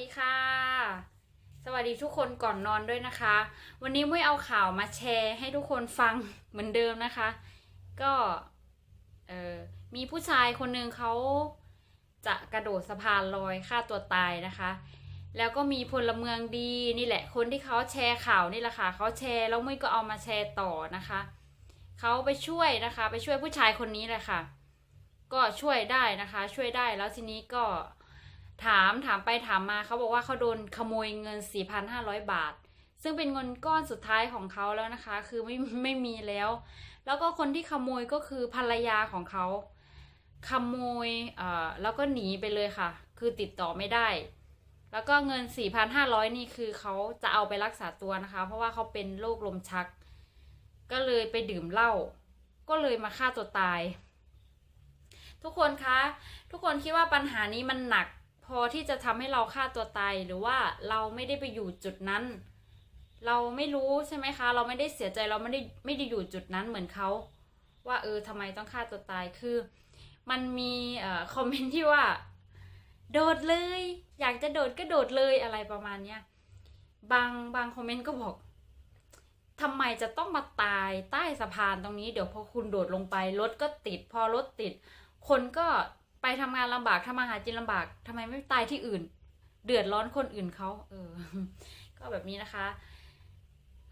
ดีค่ะ สวัสดีทุกคนก่อนนอนด้วยนะคะ วันนี้มุ้ยเอาข่าวมาแชร์ให้ทุกคนฟังเหมือนเดิมนะคะ ก็เออมีผู้ชายคนหนึ่งเขาจะกระโดดสะพานลอยฆ่าตัวตายนะคะ แล้วก็มีพลเมืองดีนี่แหละ คนที่เขาแชร์ข่าวนี่แหละค่ะเขาแชร์แล้วมุ้ยก็เอามาแชร์ต่อนะคะเขาไปช่วยนะคะ ไปช่วยผู้ชายคนนี้แหละค่ะ ก็ช่วยได้นะคะ ช่วยได้แล้วทีนี้ก็ ถามถามไปถามมาเขาบอกว่าเขาโดนขโมยเงิน 4,500 บาท ซึ่งเป็นเงินก้อนสุดท้ายของเขาแล้วนะคะ คือไม่ไม่มีแล้ว แล้วก็คนที่ขโมยก็คือภรรยาของเขาขโมยเอ่อแล้วก็หนีไปเลยค่ะ คือติดต่อไม่ได้ แล้วก็เงิน 4,500 นี่คือเขาจะเอาไปรักษาตัวนะคะ เพราะว่าเขาเป็นโรคลมชัก ก็เลยไปดื่มเหล้าก็เลยมาฆ่าตัวตาย ทุกคนคะ ทุกคนคิดว่าปัญหานี้มันหนัก พอที่จะทำให้เราฆ่าตัวตายหรือว่าเราไม่ได้ไปอยู่จุดนั้น เราไม่รู้ใช่ไหมคะ เราไม่ได้เสียใจเราไม่ได้ไม่ได้อยู่จุดนั้นเหมือนเขาว่าเออทำไมต้องฆ่าตัวตายคือ มันมีเอ่อคอมเมนต์ที่ว่า โดดเลย อยากจะโดดก็โดดเลยอะไรประมาณเนี้ยบางบางคอมเมนต์ก็บอกทำไมจะต้องมาตายใต้สะพานตรงนี้ เดี๋ยวพอคุณโดดลงไปรถก็ติด พอรถติด คนก็ ไปทำงานลำบากทำมาหากินลำบากทำไมไม่ตายที่อื่น เดือดร้อนคนอื่นเขาเออ ก็แบบนี้นะคะ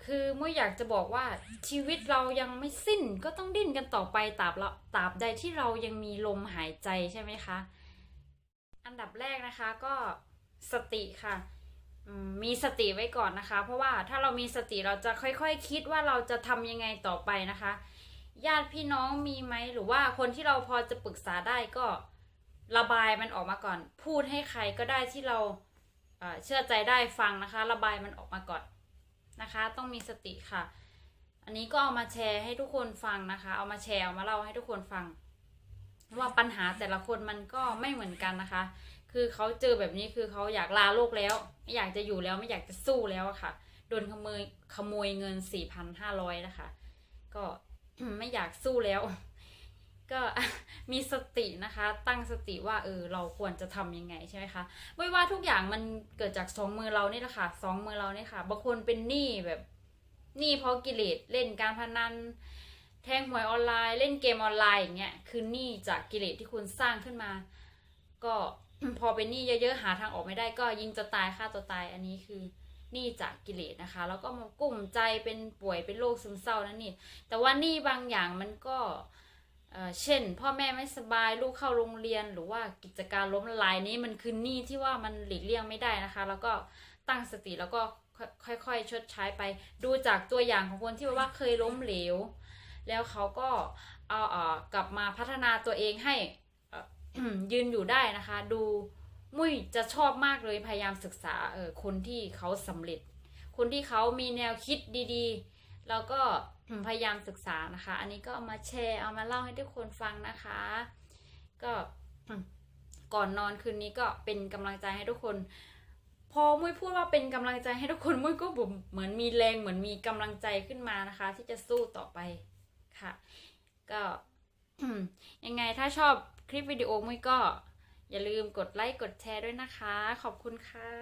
คือมุ้ยอยากจะบอกว่าชีวิตเรายังไม่สิ้นก็ต้องดิ้นกันต่อไปตราบตราบใดที่เรายังมีลมหายใจใช่ไหมคะ อันดับแรกนะคะก็สติค่ะมมีสติไว้ก่อนนะคะ เพราะว่าถ้าเรามีสติเราจะค่อยๆคคิดว่าเราจะทำยังไงต่อไปนะคะ ญาติพี่น้องมีไหมหรือว่าคนที่เราพอจะปรึกษาได้ก็ ระบายมันออกมาก่อน พูดให้ใครก็ได้ที่เราเชื่อใจได้ฟังนะคะ ระบายมันออกมาก่อนนะคะ ต้องมีสติค่ะ อันนี้ก็เอามาแชร์ให้ทุกคนฟังนะคะ เอามาแชร์เอามาเล่าให้ทุกคนฟัง ว่าปัญหาแต่ละคนมันก็ไม่เหมือนกันนะคะ คือเขาเจอแบบนี้คือเขาอยากลาโลกแล้ว ไม่อยากจะอยู่แล้วไม่อยากจะสู้แล้วะค่ะโดนขโมยขโมยเงิน4,500นะคะ ก็ไม่อยากสู้แล้ว ก็มีสตินะคะ ตั้งสติว่าเออเราควรจะทำยังไงใช่ไหมคะไม่ว่าทุกอย่างมันเกิดจากสองมือเรานี่แหละค่ะสองมือเราเนี่ยค่ะบางคนเป็นหนี้แบบหนี้เพราะกิเลสเล่นการพนันแทงหวยออนไลน์เล่นเกมออนไลน์อย่างเงี้ยคือหนี้จากกิเลสที่คุณสร้างขึ้นมา ก็พอเป็นหนี้เยอะๆหาทางออกไม่ได้ก็ยิงจะตายฆ่าตัวตายอันนี้คือหนี้จากกิเลสนะคะ แล้วก็มากลุ่มใจเป็นป่วยเป็นโรคซึมเศร้านั่นนี่แต่ว่าหนี้บางอย่างมันก็ เช่น พ่อแม่ไม่สบายลูกเข้าโรงเรียนหรือว่ากิจการล้มละลายนี้มันคือหนี้ที่ว่ามันหลีกเลี่ยงไม่ได้นะคะ แล้วก็ตั้งสติแล้วก็ค่อยๆชดใช้ไปดูจากตัวอย่างของคนที่ว่าเคยล้มเหลว แล้วเขาก็เอาเอ่อกลับมาพัฒนาตัวเองให้ยืนอยู่ได้นะคะ ดูมุ้ยจะชอบมากเลยพยายามศึกษาเออคนที่เขาสำเร็จ คนที่เขามีแนวคิดดีๆ แล้วก็พยายามศึกษานะคะ อันนี้ก็เอามาแชร์เอามาเล่าให้ทุกคนฟังนะคะ ก็ก่อนนอนคืนนี้ก็เป็นกำลังใจให้ทุกคน พอมุ้ยพูดว่าเป็นกำลังใจให้ทุกคนมุ้ยก็แบบเหมือนมีแรงเหมือนมีกำลังใจขึ้นมานะคะ ที่จะสู้ต่อไปค่ะ ก็ยังไงถ้าชอบคลิปวิดีโอมุ้ยก็ อย่าลืมกดไลค์กดแชร์ด้วยนะคะ ขอบคุณค่ะ